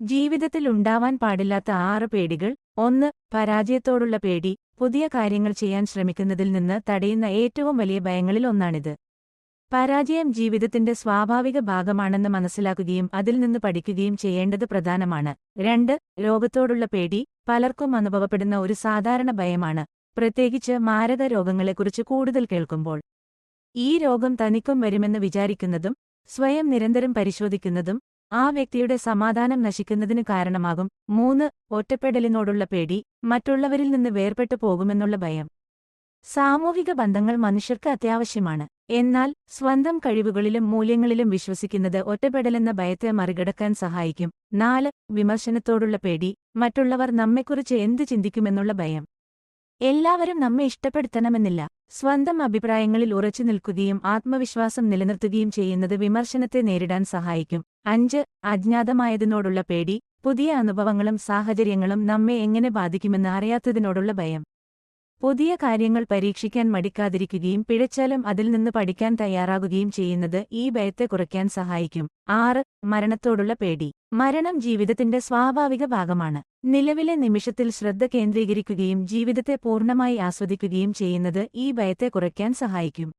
ജീവിതത്തിൽ ഉണ്ടാവാൻ പാടില്ലാത്ത ആറ് പേടികൾ. ഒന്ന് പരാജയത്തോടുള്ള പേടി. പുതിയ കാര്യങ്ങൾ ചെയ്യാൻ ശ്രമിക്കുന്നതിൽ നിന്ന് തടയുന്ന ഏറ്റവും വലിയ ഭയങ്ങളിൽ ഒന്നാണിത്. പരാജയം ജീവിതത്തിന്റെ സ്വാഭാവിക ഭാഗമാണെന്ന് മനസ്സിലാക്കുകയും അതിൽ നിന്ന് പഠിക്കുകയും ചെയ്യേണ്ടത് പ്രധാനമാണ്. രണ്ട് രോഗത്തോടുള്ള പേടി. പലർക്കും അനുഭവപ്പെടുന്ന ഒരു സാധാരണ ഭയമാണ്. പ്രത്യേകിച്ച് മാരക രോഗങ്ങളെക്കുറിച്ച് കൂടുതൽ കേൾക്കുമ്പോൾ. ഈ രോഗം തനിക്കും വരുമെന്ന് വിചാരിക്കുന്നതും സ്വയം നിരന്തരം പരിശോധിക്കുന്നതും ആ വ്യക്തിയുടെ സമാധാനം നശിക്കുന്നതിന് കാരണമാകും മൂന്ന് ഒറ്റപ്പെടലിനോടുള്ള പേടി മറ്റുള്ളവരിൽ നിന്ന് വേർപെട്ടു പോകുമെന്നുള്ള ഭയം. സാമൂഹിക ബന്ധങ്ങൾ മനുഷ്യർക്ക് അത്യാവശ്യമാണ്. എന്നാൽ സ്വന്തം കഴിവുകളിലും മൂല്യങ്ങളിലും വിശ്വസിക്കുന്നത് ഒറ്റപ്പെടലെന്ന ഭയത്തെ മറികടക്കാൻ സഹായിക്കും. നാല് വിമർശനത്തോടുള്ള പേടി മറ്റുള്ളവർ നമ്മെക്കുറിച്ച് എന്തു ചിന്തിക്കുമെന്നുള്ള ഭയം. എല്ലാവരും നമ്മെ ഇഷ്ടപ്പെടുത്തണമെന്നില്ല. സ്വന്തം അഭിപ്രായങ്ങളിൽ ഉറച്ചു നിൽക്കുകയും ആത്മവിശ്വാസം നിലനിർത്തുകയും ചെയ്യുന്നത് വിമർശനത്തെ നേരിടാൻ സഹായിക്കും. അഞ്ച് അജ്ഞാതമായതിനോടുള്ള പേടി പുതിയ അനുഭവങ്ങളും സാഹചര്യങ്ങളും നമ്മെ എങ്ങനെ ബാധിക്കുമെന്ന് അറിയാത്തതിനോടുള്ള ഭയം. പുതിയ കാര്യങ്ങൾ പരീക്ഷിക്കാൻ മടിക്കാതിരിക്കുകയും പിഴച്ചാലും അതിൽ നിന്ന് പഠിക്കാൻ തയ്യാറാകുകയും ചെയ്യുന്നത് ഈ ഭയത്തെ കുറയ്ക്കാൻ സഹായിക്കും. ആറ് മരണത്തോടുള്ള പേടി. മരണം ജീവിതത്തിന്റെ സ്വാഭാവിക ഭാഗമാണ്. നിലവിലെ നിമിഷത്തിൽ ശ്രദ്ധ കേന്ദ്രീകരിക്കുകയും ജീവിതത്തെ പൂർണമായി ആസ്വദിക്കുകയും ചെയ്യുന്നത് ഈ ഭയത്തെ കുറയ്ക്കാൻ സഹായിക്കും.